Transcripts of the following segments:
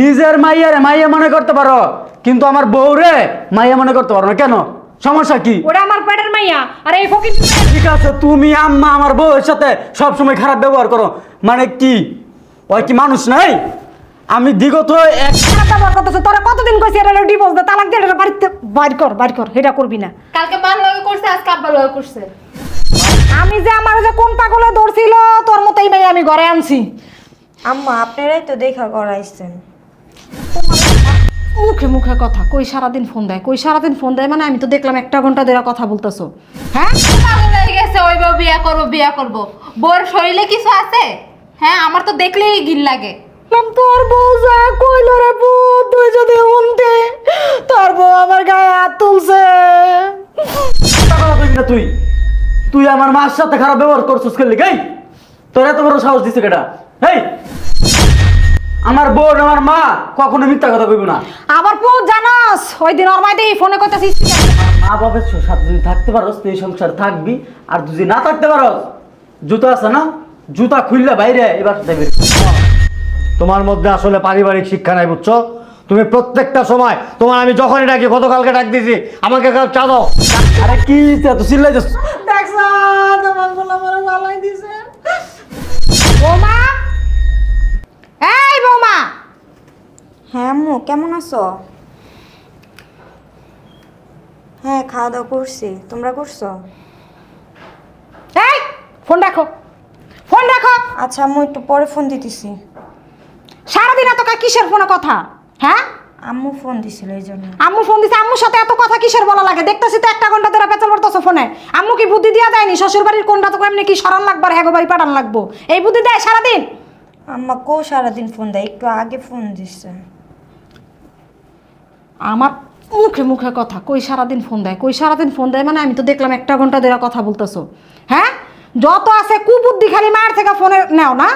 নিজের মাইয়ারে মাইয়া মনে করতে পারো কিন্তু আমার বউ রে মাইয়া মনে করতে পারো না। কেন? সমস্যা কি? ওরা আমার পেটের মাইয়া আর এই ফকির ঠিক আছে তুমি আম্মা আমার বউয়ের সাথে সব সময় খারাপ ব্যবহার করো। মানে কি? ওই কি মানুষ নাই? আমি বিগত এক খারাপ ব্যবহার করতেছে তোরা কতদিন কইছি এটা ডিভোর্স দে তালাক দে এটা বাড়িতে বাইর কর বাইর কর এটা করবি না। কালকে মার লগে করছে আজকে আব্বার লগে করছে। আমি যে আমার যে কোন পাগলে দৌড়ছিল তোর মতোই মেয়ে আমি ঘরে আনছি। আম্মা আপনারাই তো দেখা করাইছেন। মুখে মুখে কথা কই সারাদিন ফোন দেয়? কই সারাদিন ফোন দেয় মানে আমি তো দেখলাম একটা ঘণ্টা ধরে কথা বলতেছো। হ্যাঁ? পাগল হয়ে গেছে ওই বউ বিয়া করব বিয়া করব। বোর শরীরে কিছু আছে? হ্যাঁ আমার তো দেখলেই গিল লাগে। বললাম, তোর বউ যা কইল রে বউ তুই যদি উনতে তোর বউ আমার গায়ে হাত তুলছে। কথা বলবি না তুই। তুই আমার মার সাথে খারাপ ব্যবহার করছিস খেললি গাই। তোর এত বড় সাহস দিছে কেটা হেই! আমার বোন আমার মা কখনো মিথ্যা কথা কইব না। আবার বউ জানাস। ওই দিন ওর মাইতে ফোনে কইতাছিস। মা বাবার সাথে যদি থাকতে পারোস তুই সংসার থাকবি। আর যদি না থাকতে পারোস জুতা আছে না? জুতা খুললে বাইরে এবার দেবে তোমার মধ্যে আসলে পারিবারিক শিক্ষা নাই বুঝছ? তুমি প্রত্যেকটা সময় তোমার আমি যখনই ডাকি গতকালকে ডাক দিছি আমাকে একটা চা দাও। আরে কি এত চিল্লাই দেখছ তোমার মরে ভালাই দিছে। বৌমা এই বৌমা! হ্যাঁ আম্মু কেমন আছো? হ্যাঁ খাওয়া দাওয়া করছি। তোমরা করছ? এই ফোন রাখো। ফোন রাখো। আচ্ছা আম্মু একটু পরে ফোন দিতেছি। সারাদিন এত কা- কিসের ফোনে কথা? হ্যাঁ? আম্মু ফোন দিছিল এই জন্য। আম্মু ফোন দিছে আম্মুর সাথে এত কথা কিসের বলা লাগে? দেখতেছি তো একটা ঘণ্টা ধরে পেঁচাল পড়তেছো ফোনে। আম্মু কি বুদ্ধি দিয়া দেয়নি? শ্বশুর বাড়ির কোনটা তো এমনি কি সরান লাগবে আর হ্যাগো বাড়ি পাঠান লাগবো? এই বুদ্ধি দেয় সারাদিন? আম্মা কো সারাদিন ফোন দেয়? একটু আগে ফোন দিচ্ছে আমার মুখে মুখে কথা কই সারাদিন ফোন দেয়? কই সারাদিন ফোন দেয় মানে আমি তো দেখলাম একটা ঘণ্টা ধরে কথা বলতেছো। হ্যাঁ? যত আছে কুবুদ্ধি খালি মার থেকে ফোনে নেও না।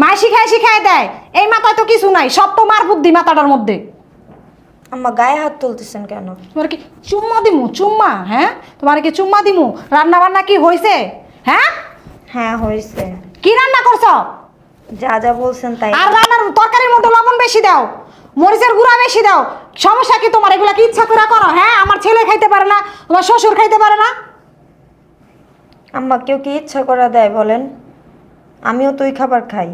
মায় শিখায় শিখায় দেয়। এই মাথায় তো কিছু নাই সব তো মার বুদ্ধি মাথাটার মধ্যে। আম্মা গায়ে হাত তুলতেছেন কেন? তোমার কি চুম্মা দিমু? চুম্মা হ্যাঁ? তোমার কি চুম্মা দিমু? রান্না বান্না কি হয়েছে হ্যাঁ? হ্যাঁ হয়েছে কি রান্না করছ? যা যা বলছেন তাই। আর রান্নার তরকারির মধ্যে লবণ বেশি দাও মরিচের গুঁড়া বেশি দাও। সমস্যা কি তোমার? এগুলা কি ইচ্ছা করে করো? হ্যাঁ আমার ছেলে খাইতে পারে না তোমার শ্বশুর খাইতে পারে না। আম্মা কেউ কি ইচ্ছা করে দেয় বলেন? আমিও তুই খাবার খাই।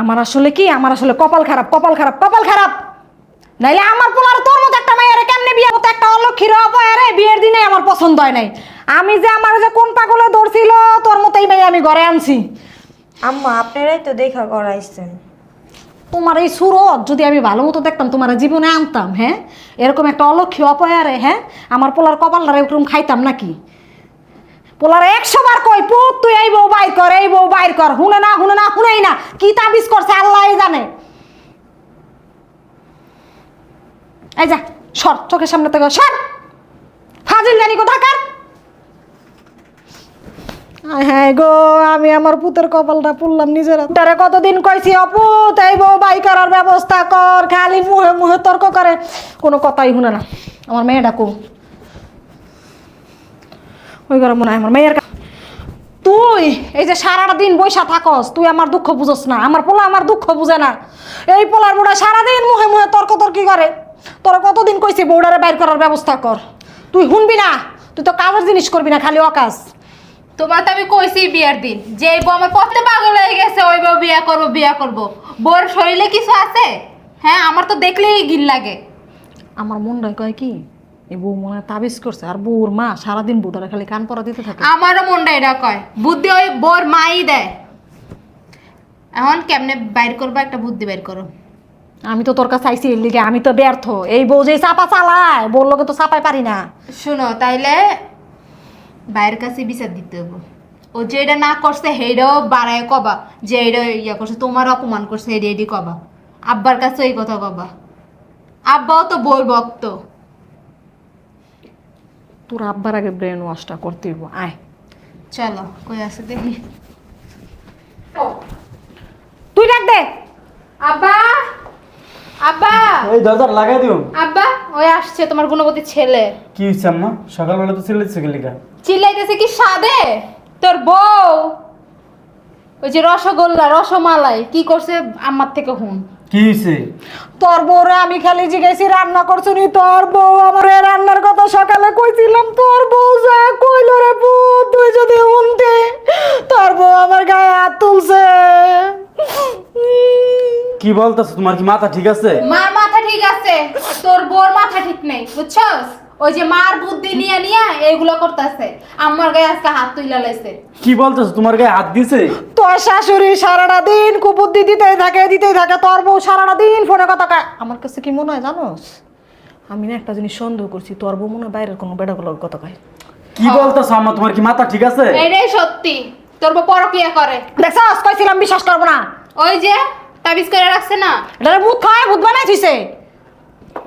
আমার আসলে কি? আমার আসলে কপাল খারাপ কপাল খারাপ কপাল খারাপ। নাইলে আমার পোলার তোর মতো একটা মেয়ের কেমনে বিয়ে মতো একটা অলক্ষীর অপয়ারে বিয়ের দিনে আমার পছন্দ হয় নাই। আমি যে আমার যে কোন পাগলে ধরছিল তোর মতোই মেয়ে আমি ঘরে আনছি। আম্মা, আপনারাই তো দেখা করাইছেন। তোমার এই সুরত যদি আমি ভালো মতো দেখতাম, তোমার জীবনে আনতাম হ্যাঁ? এরকম একটা অলক্ষী অপয়ারে হ্যাঁ? আমার পোলার কপালটা এরকম খাইতাম নাকি? পোলার একশো বার কই, পুত, তুই এই বউ বাইর কর, এই বউ বাইর কর। হুনে না হুনে না, হুনেই না। কি তাবিজ করছে আল্লাহ জানে। এই যা, সর, চোখের সামনে থেকে সর। ফাজিল জানি কোথাকার? হ্যাঁ গো, আমি আমার পুতের কপালটা পুড়লাম নিজের তারে কতদিন কইছি অপুত এই বউ, বাই করার ব্যবস্থা কর, খালি মুহে মুহে তর্ক করে। কোনো কথাই শুনে না। আমার মেয়ে ডাকু ওই ঘরে মনে হয় আমার মেয়ের কা- তুই, এই যে সারাটা দিন বৈশা থাকস, তুই আমার দুঃখ বুঝস না। আমার পোলা আমার দুঃখ বুঝে না। এই পোলার বুড়া সারাদিন মুহে মুহে তর্ক তর্কি করে। তোরা কতদিন কইছি বৌডারে বাইর করার ব্যবস্থা কর। তুই শুনবি না? তুই তো কাজের জিনিস করবি না, খালি অকাজ। তোমার তো আমি কইছি বিয়ার দিন। যে এই বউ আমার পথে পাগল হয়ে গেছে ওই বউ বিয়া করব বিয়া করব। বোর শরীরে কিছু আছে? হ্যাঁ আমার তো দেখলেই গিল লাগে। আমার মনটা কয় কি? এই বউ মনে হয় তাবিজ করছে আর বউর মা সারাদিন খালি কান পরা দিতে থাকে। আমারও মনটা এটা কয় বুদ্ধি ওই বোর মাই দেয়। এখন কেমনে বাইর করব একটা বুদ্ধি বাইর করো। আমি তো তোর কাছে আইসি এর লিগে আমি তো ব্যর্থ। এই বউ যে চাপা চালায় লোকে তো চাপাই পারি না। শুনো তাইলে বাইরের কাছে বিচার দিতে হব ও যেটা না করছে সেইটাও বাড়ায় কবা যে এটা ইয়া করছে তোমার অপমান করছে এডি এডি কবা। আব্বার কাছে এই কথা কবা। আব্বাও তো বই ভক্ত। তোর আব্বার আগে ব্রেন ওয়াশটা করতে হইব আয়। চলো কই আছে দেখি। তুই ডাক দে। আব্বা! আব্বা! এই দরজার লাগাই দিও। আব্বা ওই আসছে তোমার গুণবতী ছেলে। কি হইছে আম্মা? সকালবেলা তো চিল্লাইছে গেলিকা চিল্লাইতেছে কি সাদে? তোর বউ! ওই যে রসগোল্লা রসমালাই কি করছে আমার থেকে হুন? কি তোর বউরে আমি খালি জিজ্ঞেসি রান্না করছুনি তোর বউ আমার রান্নার কথা সকালে কইছিলাম। তোর বউ যা কইল রে তুই যদি উনতে তোর বউ আমার গায়ে হাত তুলছে। কি বলতেছো? তোমার কি মাথা ঠিক আছে? মার মাথা ঠিক আছে। তোর বোর মাথা ঠিক নেই বুঝছস? ওই যে মার বুদ্ধি নিয়ে নিয়ে এইগুলো করতেছে। আমার গায়ে আজকে হাত তুইলা লাইছে। কি বলতেছো? তোমার গায়ে হাত দিছে? তোর শাশুড়ি সারাটা দিন কুবুদ্ধি দিতেই থাকে দিতেই থাকে তোর বউ সারাটা দিন ফোনে কথা কয়। আমার কাছে কি মনে হয় জানোস? আমি না একটা জিনিস সন্দেহ করছি তোর বউ মনে হয় বাইরের কোনো বেড়াগুলোর কথা কয়। কি বলতেছো আম্মা তোমার কি মাথা ঠিক আছে? এটাই সত্যি। তোর বউ পরকিয়া করে। দেখছস? কইছিলাম বিশ্বাস করব না। ওই যে তাবিজ করে রাখছে না? এটা ভূত খায় ভূত বানাই থুইছে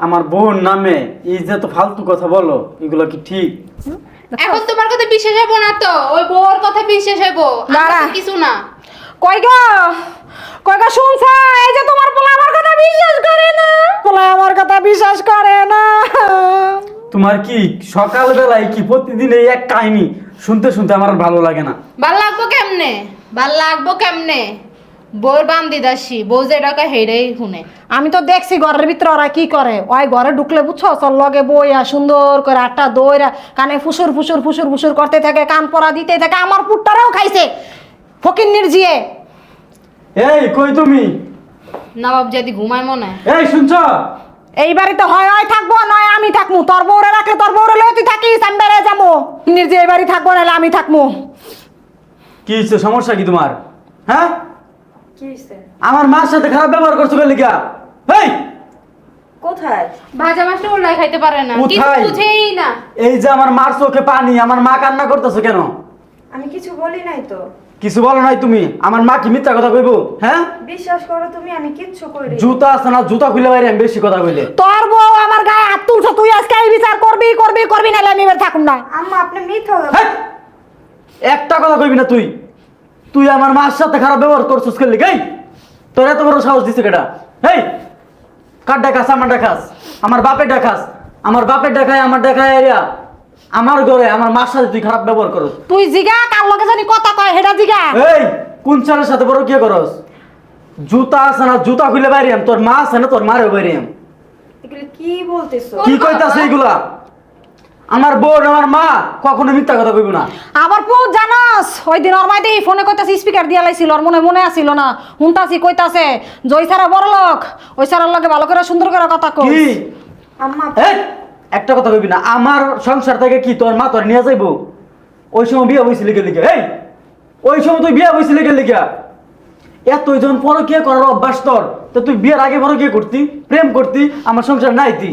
আমার বোন নামে এই যে তো ফালতু কথা বলো এগুলো কি ঠিক? এখন তোমার কথা বিশ্বাস হব না তো? ওই বউর কথা বিশ্বাস হব দাঁড়া। কিছু না। কই গো? কই গো শুনছ? এই যে তোমার পোলা আমার কথা বিশ্বাস করে না। পোলা আমার কথা বিশ্বাস করে না। তোমার কি সকালবেলায় কি প্রতিদিন এই এক কাহিনী শুনতে শুনতে আমার ভালো লাগে না? ভালো লাগবো কেমনে? ভালো লাগবো কেমনে? বউর বান্দি দাসী বউ যেটা কয় হেডেই শুনে। আমি তো দেখছি ঘরের ভিতরে ওরা কি করে? ওই ঘরে ঢুকলে বুঝছ? সব লগে বইয়া সুন্দর করে আটটা দইরা কানে ফুসুর ফুসুর ফুসুর ফুসুর করতে থাকে কান পরা দিতে থাকে আমার পুটটারাও খাইছে। ফকির নির্জিয়ে এই কই তুমি? নবাব যদি ঘুমায় মনে। হয়। এই শুনছো? এই বাড়িতে হয় হয় থাকব নয় আমি থাকব তোর বউরে রাখলে তোর বউরে লয়ে তুই থাকিস আমি বেড়ে যাব নির্জি এই বাড়ি থাকব নাহলে আমি থাকব কি হচ্ছে সমস্যা কি তোমার? হ্যাঁ? কি আমার মার সাথে খারাপ ব্যবহার করছ কেন লিখা? এই কোথায়? ভাজা মাছটা উল্লাই খাইতে পারে না। কিছু কোথায়? বুঝেই না। এই যে আমার মার চোখে পানি আমার মা কান্না করতেছো কেন? আমি কিছু বলি নাই তো। কিছু বলো নাই তুমি? আমার মা কি মিথ্যা কথা কইবো? হ্যাঁ? বিশ্বাস করো তুমি আমি কিচ্ছু করি জুতা আছে না জুতা খুলে বাইরে আমি বেশি কথা কইলে। তোর বউ আমার গায়ে হাত তুলছো তুই আজকে এই বিচার করবি করবি করবি নাহলে আমি এবার থাকুন না। আম্মা আপনি মিথ্যা কথা হেই! একটা কথা কইবি না তুই। তুই আমার মার সাথে খারাপ ব্যবহার করছিস কেন লিখাই তোর এত বড় সাহস দিছে কেটা হেই! কার ডাকাস আমার ডাকাস আমার বাপের ডাকাস আমার বাপের ডাকায় আমার ডাকায় এরিয়া। আমার ঘরে আমার মার সাথে তুই খারাপ ব্যবহার করস। তুই জিগা কার লগে জানি কথা কয় হেডা জিগা? এই কোন ছেলের সাথে বড় কি করস? জুতা আছে না জুতা খুলে বাইরিয়াম তোর মা আছে না তোর মারেও বাইরিয়াম এগুলো কি বলতেছো? কি কইতাছে এগুলা? আমার বোন আমার মা কখনো মিথ্যা কথা কইব না। আবার পু জানাস ওই দিন ওর মাইতে ফোনে কইতাছে স্পিকার দিয়া লাইছিল ওর মনে মনে আসিল না। হুনতাছি কইতাছে জয় সারা বড় লোক ওই সারার লগে ভালো করে সুন্দর করে কথা কই কি? আম্মা। এই, একটা কথা কইবি না আমার সংসার থেকে কি তোর মা তোর নিয়ে যাইবো? ওই সময় বিয়ে হয়েছিল কে লিখে এই ওই সময় তুই বিয়ে হয়েছিল কে লিখা এত যখন পরকিয়া করার অভ্যাস তোর তো তুই বিয়ের আগে পরকিয়া করতি প্রেম করতি আমার সংসার নাইতি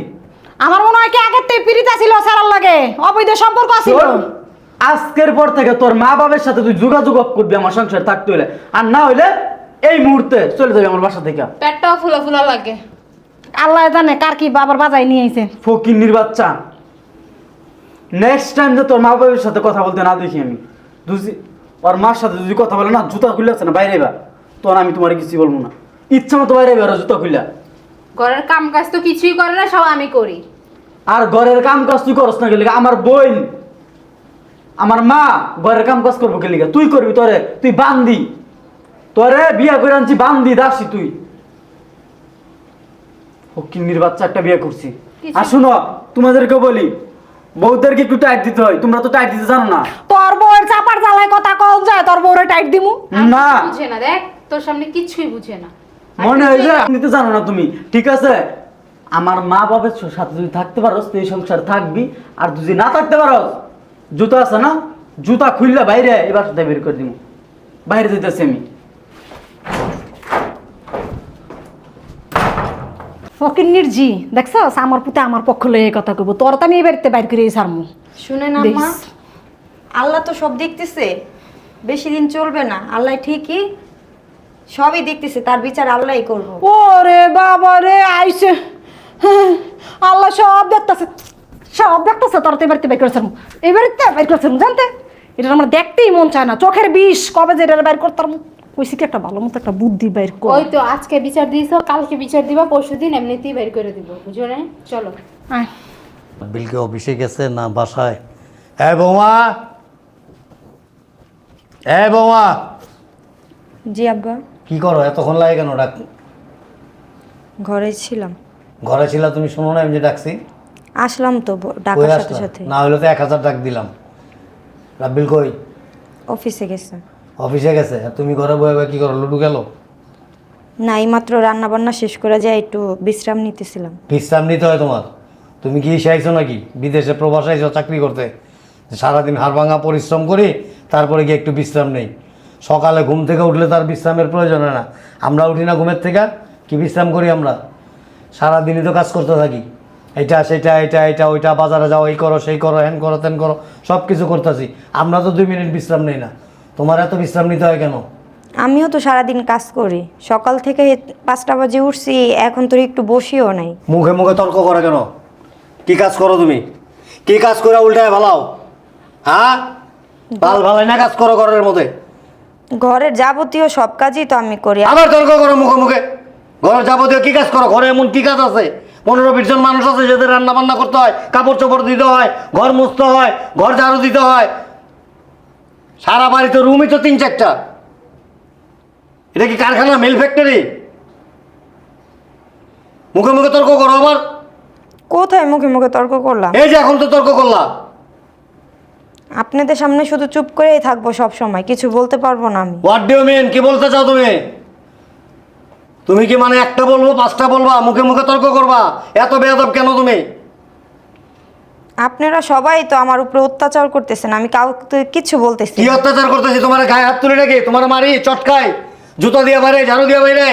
আমার মনে হয় কি আগের থেকে পিরিত ছিল সারার লাগে। অবৈধ সম্পর্ক তোর আজকের পর থেকে তোর মা বাবার সাথে তুই যোগাযোগ করবি আমার সংসার থাকতে হলে আর না হইলে এই মুহূর্তে চলে যাবি আমার বাসা থেকে। পেটটাও ফুলা ফুলা লাগে। আল্লাহ জানে কার কি বাবার বাজাই নিয়ে আইছে। ফকির নির্বাচ্চা নেক্সট টাইম যে তোর মা বাবার সাথে কথা বলতে না দেখি আমি দুজি ওর মার সাথে যদি কথা বলে না জুতা খুলে আছে না বাইরে বা তখন আমি তোমার কিছু বলব না। ইচ্ছা মতো বাইরে বেরো জুতা খুলে ঘরের কাম কাজ তো কিছুই করে না সব আমি করি। আর ঘরের কাম কাজ তুই করস না গেলে আমার বোন আমার মা ঘরের কাম কাজ করব গেলে তুই করবি তোরে তুই বান্দি। তোরে বিয়ে করে আনছি বান্দি দাসি তুই। ফকিন্নির বাচ্চা একটা বিয়ে করছি। আর শুনো তোমাদেরকে বলি বউদেরকে একটু টাইট দিতে হয়। তোমরা তো টাইট দিতে জানো না। তোর বউয়ের চাপার জ্বালায় কথা কল যায় তোর বউরে টাইট দিমু? না। বুঝে না দেখ তোর সামনে কিছুই বুঝে না। মনে হয় যে নিতে জানো না তুমি ঠিক আছে? আমার মা বাবার সাথে যদি থাকতে পারো এই সংসার থাকবি। আর যদি না থাকতে পারো জুতা আছে না? জুতা খুললে বাইরে এবার সাথে বের করে দিব বাইরে যেতেছি আমি। ফকিন্নির জি দেখছস? আমার পুতে আমার পক্ষ লয়ে এই কথা কইব। তোর তো আমি এই বাড়িতে বাইর করে শুনেন আম্মা দেখিস। আল্লাহ তো সব দেখতেছে। বেশি দিন চলবে না। আল্লাহ ঠিকই সবই দেখতেছে। তার বিচার আল্লাহই করব। ওরে বাবা রে আইছে হ্যাঁ, আল্লাহ সব দেখতেছে সব দেখতেছে তোর তো এবারে বাইর করেছিলাম এবারে বের করেছিলাম জানতে? এটা আমার দেখতেই মন চায় না চোখের বিষ কবে যে এটা বাইর করতাম। কইছি কি একটা ভালো মতো একটা বুদ্ধি বাইর কর। ওই তো আজকে বিচার দিয়েছ কালকে বিচার দিবা পরশু দিন এমনিতেই বের করে দিব বুঝো না চলো। আয়। বিলকে অফিসে গেছে না বাসায়? এ বৌমা! এ বৌমা! জি আব্বা। কি করো এতক্ষণ লাগে কেন ডাক ঘরেই ছিলাম। ঘরে ছিল তুমি শোনো না আমি যে ডাকছি। আসলাম তো কই ডাকার সাথে আসলা? সাথে। না হলে তো এক হাজার ডাক দিলাম। রাব্বিল কই? অফিসে গেছে। অফিসে গেছে? আর তুমি ঘরে বয়ে বয়ে কি করো? লুডু গেল না এইমাত্র রান্না বান্না শেষ করে যায় একটু বিশ্রাম নিতেছিলাম। বিশ্রাম নিতে হয় তোমার? তুমি কি এসে আইছো নাকি? বিদেশে প্রবাস আইছো চাকরি করতে? সারাদিন হাড় ভাঙা পরিশ্রম করি তারপরে গিয়ে একটু বিশ্রাম নেই। সকালে ঘুম থেকে উঠলে তার বিশ্রামের প্রয়োজন হয় না। আমরা উঠি না ঘুমের থেকে? কি বিশ্রাম করি আমরা? সারাদিনই তো কাজ করতে থাকি। এটা সেটা এটা এটা ওইটা বাজারে যাও এই করো সেই করো হ্যান করো তেন করো সব কিছু করতেছি। আমরা তো দুই মিনিট বিশ্রাম নেই না। তোমার এত বিশ্রাম নিতে হয় কেন? আমিও তো সারাদিন কাজ করি। সকাল থেকে পাঁচটা বাজে উঠছি এখন তো একটু বসিও নাই। মুখে মুখে তর্ক করে কেন? কি কাজ করো তুমি? কি কাজ করে উল্টায় ভালাও? হ্যাঁ? ভালো ভালাই না কাজ করো ঘরের মধ্যে? ঘরের যাবতীয় সব কাজই তো আমি করি। আবার তর্ক করো মুখে মুখে। ঘরের যাবতীয় কি কাজ করো? ঘরে এমন কি কাজ আছে? পনেরো বিশ জন মানুষ আছে যাদের রান্না বান্না করতে হয় কাপড় চোপড় দিতে হয় ঘর মুছতে হয় ঘর ঝাড়ু দিতে হয়। সারা বাড়িতে রুমই তো তিন চারটা। এটা কি কারখানা মিল ফ্যাক্টরি মুখে মুখে তর্ক করো আবার। কোথায় মুখে মুখে তর্ক করলাম? এই যে এখন তো তর্ক করলা। আপনাদের সামনে শুধু চুপ করেই থাকব সব সময় কিছু বলতে পারব না আমি। হোয়াট ডু মিন কি বলতে চাও তুমি? তুমি কি মানে একটা বলব পাঁচটা বলবা? মুখে মুখে তর্ক করবা? এত বেয়াদব কেন তুমি? আপনারা সবাই তো আমার উপরে অত্যাচার করতেছেন আমি কাউকে কিছু বলতেছি কি অত্যাচার করতেছি? তোমার গায়ে হাত তুলে নাকি? তোমার মারি চটকাই জুতো দিয়ে বাইরে ঝাড়ু দিয়ে বাইরে।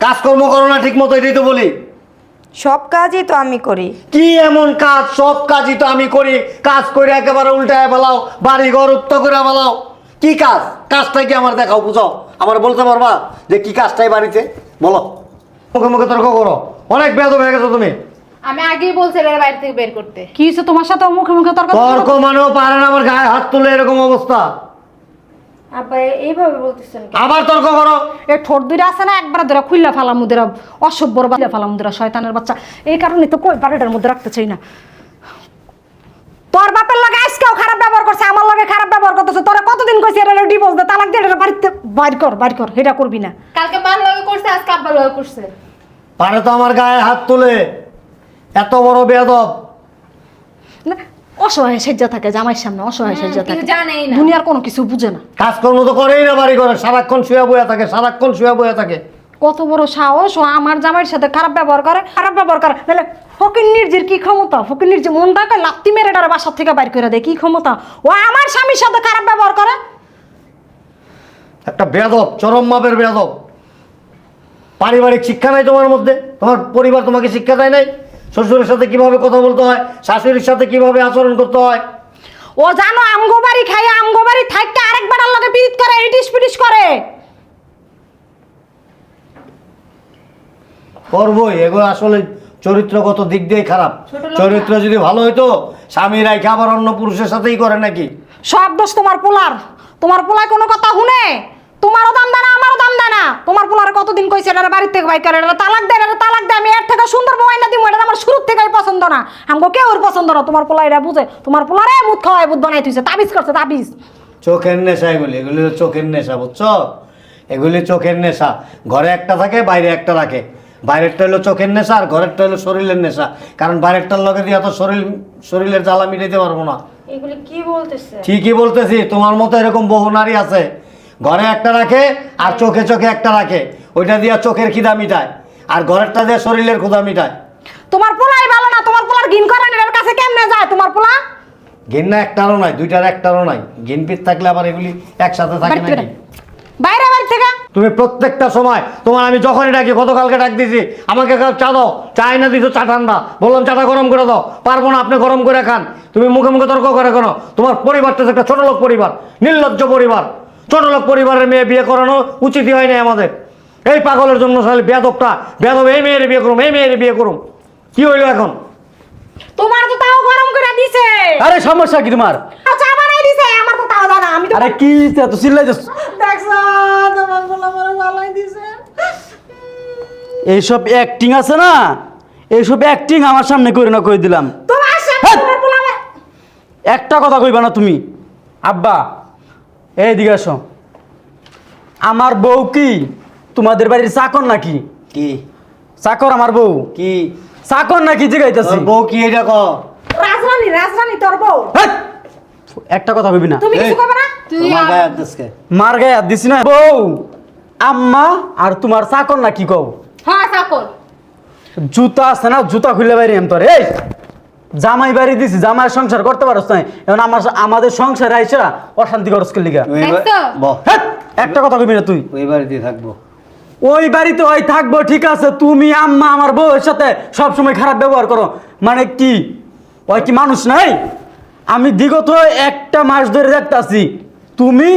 কাজকর্ম করো না ঠিক মতো এটাই তো বলি। সব কাজই তো আমি করি। কি এমন কাজ? সব কাজই তো আমি করি। কাজ করে একেবারে উল্টায় ফেলাও বাড়ি ঘর উত্ত করে ফেলাও। কি কাজ? কাজটাই কি আমার দেখাও বুঝাও আমার বলতে পারবা যে কি কাজটাই বাড়িতে? বলো। মুখে মুখে তর্ক করো। অনেক বেয়াদব হয়ে গেছো তুমি। আমি আগেই বলছিলাম এর বাইরে থেকে বের করতে। কি হয়েছে তোমার সাথে? মুখে মুখে তর্ক তর্ক মানেও পারে না আমার গায়ে হাত তুলে এরকম অবস্থা। আব্বা এইভাবে বলতেছেন আবার তর্ক করো। এই ঠোঁট দুইটা আছে না একবার ধরে খুললা ফেলাম মুদেরা অসভ্যর বাচ্চা ফেলাম মুদেরা শয়তানের বাচ্চা। এই কারণে তো কই বাড়িটার মধ্যে রাখতে চাই না। তোর বাপের লগে আজকেও খারাপ ব্যবহার করছে আমার লগে খারাপ ব্যবহার করতেছে। তোরা কতদিন কইছি এটা ডিভোর্স দে? তালাক দিয়ে এটা বাড়িতে বাইর কর বাইর কর এটা করবি না। কালকে মার লগে করছে আজকে আব্বার লগে করছে। পারে তো আমার গায়ে হাত তুলে। এত বড় বেয়াদব। না, অসহায় সেজ্জা থাকে জামাইয়ের সামনে অসহায় সেজ্জা কেউ থাকে। জানেই না। দুনিয়ার কোনো কিছু বুঝে না। কাজকর্ম তো করেই না বাড়ি ঘরে সারাক্ষণ শুয়ে বয়ে থাকে সারাক্ষণ শুয়ে বয়ে থাকে। কত বড় সাহস ও আমার জামাইয়ের সাথে খারাপ ব্যবহার করে খারাপ ব্যবহার করে। তাহলে ফকির নির্জির কি ক্ষমতা? ফকির নির্জি মন ডাকে লাত্তি মেরে ডারে বাসার থেকে বাইর করে দেয় কি ক্ষমতা? ও আমার স্বামীর সাথে খারাপ ব্যবহার করে? একটা বেয়াদব চরম মাপের বেয়াদব। পারিবারিক শিক্ষা নাই তোমার মধ্যে? তোমার পরিবার তোমাকে শিক্ষা দেয় নাই? শ্বশুরের সাথে কীভাবে কথা বলতে হয়? শাশুড়ির সাথে কীভাবে আচরণ করতে হয়? ও জানো আমগো বাড়ি খাই আমগো বাড়ি থাকতে আরেকবার আল্লাহকে পিরিত করে ইটিস পিটিস করে। করবোই। এগুলো আসলে চরিত্রগত দিক দিয়ে খারাপ। চরিত্র যদি ভালো হইতো স্বামী রাইখে আবার অন্য পুরুষের সাথেই করে নাকি? সব দোষ তোমার পোলার। তোমার পোলায় কোনো কথা শুনে? তোমারও দাম দেয় না আমারও দাম দেয় না। তোমার পোলার কতদিন কইছে এটা বাড়ির থেকে বাইক করে এটা তালাক দেয় এটা তালাক দেয় আমি এর থেকে সুন্দর মোবাইল না দিব এটা আমার শুরুর থেকেই পছন্দ না। আমাকে কেউ ওর পছন্দ না তোমার পোলা এটা বুঝে। তোমার পোলারে মুখ খাওয়ায় বুধ বানাই তুইছে তাবিজ করছে তাবিজ। চোখের নেশা এগুলি এগুলি চোখের নেশা বুঝছ? এগুলি চোখের নেশা। ঘরে একটা থাকে বাইরে একটা রাখে। বাইরেরটা হলো চোখের নেশা আর ঘরেরটা হলো শরীরের নেশা। কারণ বাইরেরটার লগে দিয়ে এত শরীর শরীরের জ্বালা মিটাইতে পারব না। এগুলি কি বলতেছে? ঠিকই বলতেছি তোমার মতো এরকম বহু নারী আছে। ঘরে একটা রাখে আর চোখে চোখে একটা রাখে। ওইটা দিয়ে চোখের খিদা মিটায় আর ঘরেরটা দিয়ে শরীরের ক্ষুদা মিটায়। তোমার পোলাই ভালো না তোমার পোলার ঘিন করে না এর কাছে কেমনে যায় তোমার পোলা? ঘিন্না একটারও নাই দুইটার একটারও নাই। ঘিনপিত থাকলে আবার এগুলি একসাথে থাকে নাকি। বাইরে বাড়ি থেকে। তুমি প্রত্যেকটা সময় তোমার আমি যখনই ডাকি গতকালকে ডাক দিছি আমাকে কাল চা দাও চা এনে দিছো চা ঠান্ডা। বললাম চাটা গরম করে দাও পারব না আপনি গরম করে খান। তুমি মুখে মুখে তর্ক করে কেন? তোমার পরিবারটা একটা ছোট লোক পরিবার নির্লজ্জ পরিবার। ছোট লোক পরিবারের মেয়ে বিয়ে করানো উচিতই হয় না আমাদের। এই পাগলের জন্য সালে বেয়াদবটা বেয়াদব এই মেয়ের বিয়ে করুম এই মেয়ের বিয়ে করুম। কি হইল এখন? তোমার তো তাও গরম করে দিছে। আরে সমস্যা কি তোমার? চা বানাই দিছে আমার তো তাও জানা আমি তো আরে কি এত চিল্লাই এইসব অ্যাক্টিং আছে না? এইসব অ্যাক্টিং আমার সামনে করে না করে দিলাম। একটা কথা কইবা না তুমি। আব্বা এই দিকে আসো। আমার বউ কি তোমাদের বাড়ির চাকর নাকি? কি? চাকর আমার বউ? কি? চাকর নাকি জিগাইতেছি? বউ কি এটা ক রাজরানী রাজরানী তোর বউ! একটা কথা কইবি না। তুমি কিছু করবে তুই? মার গায়ে হাত দিছি না। বউ আম্মা আর তোমার চাকর না কি কও? হ্যাঁ চাকর। জুতা আছে না জুতা খুলে বাইরে এম তোর। এই জামাই বাড়ি দিছি জামাই সংসার করতে পারছ না এখন আমার আমাদের সংসার আইসা অশান্তি করস কে লিগা! একটা কথা কইবি না তুই। ওই বাড়িতেই থাকব। ওই বাড়িতে ওই থাকব ঠিক আছে। তুমি আম্মা আমার বউয়ের সাথে সব সময় খারাপ ব্যবহার করো। মানে কি? ওই কি মানুষ নাই? আমি বিগত একটা মাস ধরে দেখতাছি তুমি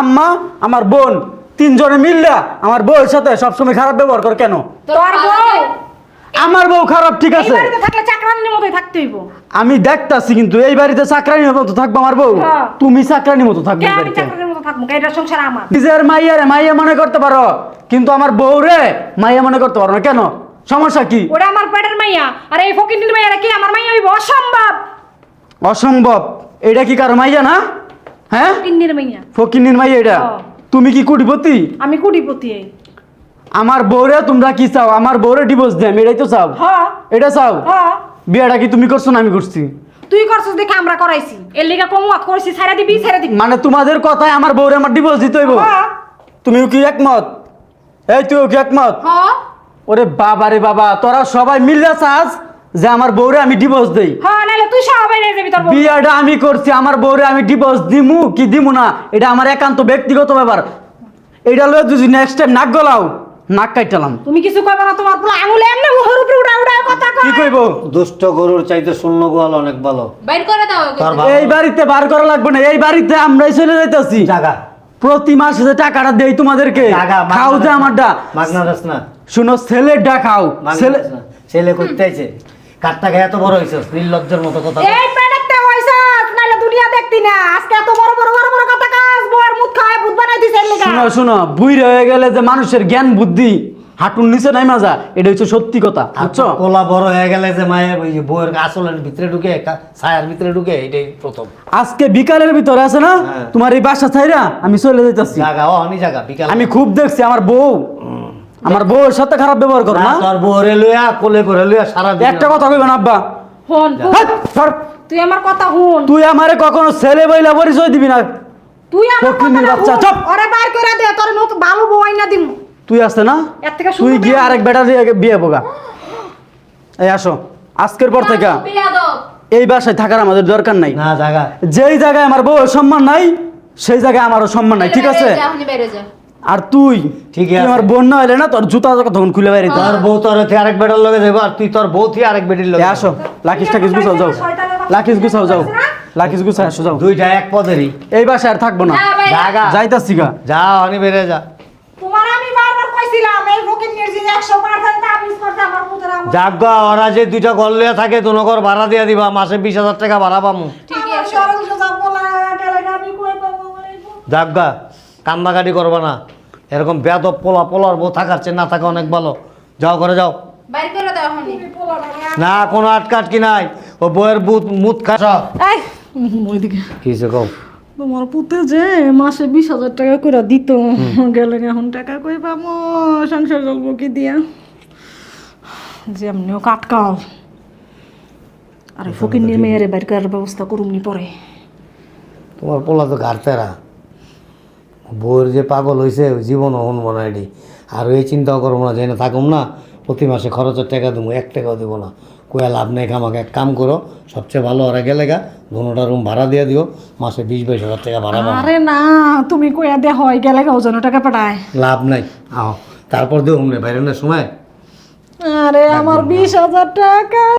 আম্মা আমার বোন তিনজনে মিললা আমার বউয়ের সাথে সবসময় খারাপ ব্যবহার করো কেন? তোর বউ? আমার বউ খারাপ ঠিক এই আছে বাড়িতে থাকলে চাকরানির মতোই থাকতে হইব। আমি দেখতাছি কিন্তু এই বাড়িতে চাকরানির মতো থাকব আমার বউ। হ্যাঁ। তুমি চাকরানির মতো থাকবে কে এই আমি বাড়িতে? চাকরানির মতো থাকব? কে এটা সংসার আমার। নিজের মাইয়ারে মাইয়া মনে করতে পারো কিন্তু আমার বউ রে মাইয়া মনে করতে পারো না। কেন? সমস্যা কি? ওটা আমার পেটের মাইয়া আর এই ফকিন্দির মাইয়ারা কি? আমার মাইয়া হইব? অসম্ভব! অসম্ভব। এটা কি কারও মাইয়া না? হ্যাঁ? ফকিন্দির মাইয়া। ফকিনির মাইয়া এটা? হ্যাঁ। তুমি কি কুটিপতি? আমি কুটিপতি এই। আমার বউরে তোমরা কি চাও? আমার বউরে ডিভোর্স দেয় এটাই তো চাও। হ্যাঁ এটা চাও? হ্যাঁ বিয়েটা কি তুমি করছ না আমি করছি? তুই করছিস দেখে আমরা করাইছি। এর লিগা কমুয়াত করছি ছাড়া দিবি ছাড়া দিবি। মানে তোমাদের কথায় আমার বউরে আমার ডিভোর্স দিতে হইব? হ্যাঁ তুমিও কি একমত? এই তুইও কি একমত? হ্যাঁ ওরে বাবা রে বাবা তোরা সবাই মিললে চাস যে আমার বউরে আমি ডিভোর্স দেই। হ্যাঁ নাহলে তুই যাবি তোর বউ। বিয়েটা আমি করছি আমার বউরে আমি ডিভোর্স দিমু কি দিমু না? এটা আমার একান্ত ব্যক্তিগত ব্যাপার। এটা লয়ে যদি নেক্সট টাইম নাক গলাও নাক কাইটালাম। তুমি কিছু কইবা না তোমার পোলা আঙুলে এমনি মুখের উপরে উড়া উড়া কথা কি কয় কইব? দুষ্ট গরুর চাইতে শূন্য গোয়াল অনেক ভালো। বাইর করে দাও ওকে। তোর বাবা এই বাড়িতে বার করা লাগবে না এই বাড়িতে আমরাই চলে যাইতাছি। জাগা। প্রতি মাসে যে টাকাটা দেই তোমাদেরকে জাগা খাও যে আমারটা। মাগনা দাস না শুনো ছেলের ডা খাও। মাগনা ছেলে দাস না। ছেলে করতে আইছে। কাঠটা গায়ে এত বড় হয়েছে নির্লজ্জের মতো কথা এই পেটেতে হইছে নাহলে দুনিয়া দেখতি না। আজকে এত বড় বড় বড় বড় কথা কাজ বউয়ের মুখ খায় ভূত বানাই দিছে লিগা। শুনো শুনো বুইরা হয়ে গেলে যে মানুষের জ্ঞান বুদ্ধি হাঁটুর নিচে নাই মাজা এটা হচ্ছে সত্যি কথা বুঝছ? কোলা বড় হয়ে গেলে যে মায়ের ওই যে বউয়ের আসলের ভিতরে ঢুকে ছায়ার ভিতরে ঢুকে এটাই প্রথম। আজকে বিকালের ভিতরে আছে না? হ্যাঁ। তোমার এই বাসা ছাইরা আমি চলে যাইতাছি। জাগা ও অনি জায়গা বিকাল। আমি খুব দেখছি আমার বউ। আমার বউয়ের সাথে খারাপ ব্যবহার করো না তোর বউরে লইয়া কোলে করে লইয়া সারা দিন একটা কথা কইবেন আব্বা? হন হাট, তুই আমার কথা হুন। তুই আমারে কখনো ছেলে বইলা পরিচয় দিবি না। তুই আমার কথা বাচ্চা, চুপ। ওরে বাইর করে দে তোর নতুন ভালো বউ আইনা দিমু। তুই আছে না? এর থেকে তুই গিয়ে আরেক বেটা দিয়ে বিয়ে বোগা। এই আসো। আজকের পর থেকে। এই বাসায় থাকার আমাদের দরকার নাই। না জাগা। যেই জায়গায় আমার বউয়ের সম্মান নাই সেই জায়গায় আমারও সম্মান নাই ঠিক আছে? আর তুই? ঠিক তুই আছে। আমার বোন না হইলে না তোর জুতা তখন খুলে বাইরে। তোর বউ তোর আরেক বেটার লগে যাব আর তুই তোর বউ থেকে আরেক বেটির লগে আসো। লাকিস টাকিস গুছাও যাও। লাকিস গুছাও যাও। লাকিস গুছাও আসো যাও। দুইটা এক পদেরই। এই বাসায় আর থাকব না। যাইতাছি গা। যা অনি বেড়ে যা। তোমার আমি বারবার কইছিলাম এই ফকিন্নির যে 100% তাবিজ করতে আমার পুত্র আমার। জাগা ওরা যে দুইটা ঘর লইয়া থাকে দু নগর ভাড়া দিয়া দিবা মাসে বিশ হাজার টাকা ভাড়া পামু। ঠিকই আছে। গেলে জাগা কান্দাকাটি করবা না। এরকম বেদব পোলা পোলার বউ থাকার চেয়ে না থাকা অনেক ভালো। যাও করে যাও। বাইর করে দাও এখনই। না কোনো আটকাটকি নাই। ও বউয়ের বুথ মুত খাস। কিসে কও? তোমার পুতে যে মাসে বিশ হাজার টাকা করে দিত গেলে এখন টাকা কই পাবো সংসার চলবো কি দিয়া? যে এমনিও কাটকাও আর ফকির নিয়ে মেয়েরে বাইর করার ব্যবস্থা করুমনি পরে। তোমার পোলা তো ঘাটতেরা বউয়ের যে পাগল হয়েছে জীবনও শুনব না। এটি আর এই চিন্তাও করব না যে না থাকুম না প্রতি মাসে খরচের টাকা দেবো এক টাকাও দেবো না। কোয়া লাভ নেই আমাকে এক কাম করো সবচেয়ে ভালো ওরা গেলে গা দুটা রুম ভাড়া দিয়ে দিও মাসে বিশ বাইশ হাজার টাকা ভাড়া পাবো আরে না তুমি কইয়া দে হয় গেলে গাও যেন টাকা পাঠায়। লাভ নাই। আহ তারপর হুমনে বাইরে সময়? আরে আমার বিশ হাজার টাকা।